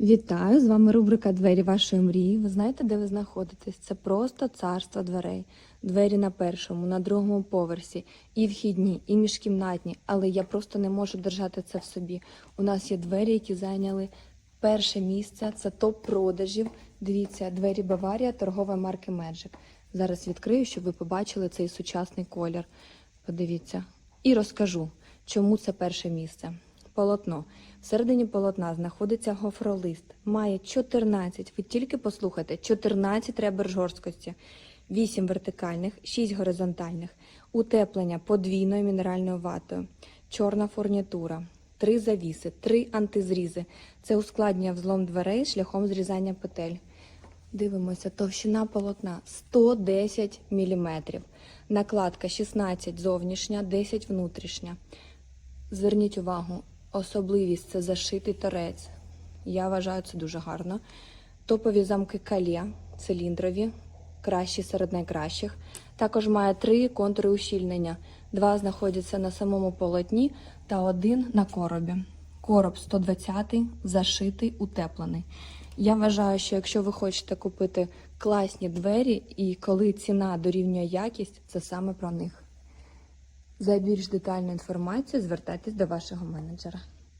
Вітаю! З вами рубрика Двері вашої мрії. Ви знаєте, де ви знаходитесь? Це просто царство дверей. Двері на першому, на другому поверсі, і вхідні, і міжкімнатні. Але я просто не можу держати це в собі. У нас є двері, які зайняли перше місце. Це топ продажів. Дивіться, двері Баварія, торгова марки Magic. Зараз відкрию, щоб ви побачили цей сучасний колір. Подивіться. І розкажу, чому це перше місце. Полотно. Всередині полотна знаходиться гофролист. Має 14, ви тільки послухайте, 14 ребер жорсткості, 8 вертикальних, 6 горизонтальних, утеплення подвійною мінеральною ватою, чорна фурнітура, 3 завіси, 3 антизрізи. Це ускладнює взлом дверей шляхом зрізання петель. Дивимося, товщина полотна 110 мм. Накладка 16 зовнішня, 10 внутрішня. Зверніть увагу, особливість це зашитий торець. Я вважаю це дуже гарно. Топові замки калє, циліндрові, кращі серед найкращих. Також має три контури ущільнення. Два знаходяться на самому полотні та один на коробі. Короб 120, зашитий, утеплений. Я вважаю, що якщо ви хочете купити класні двері і коли ціна дорівнює якість, це саме про них. За більш детальну інформацію звертайтесь до вашого менеджера.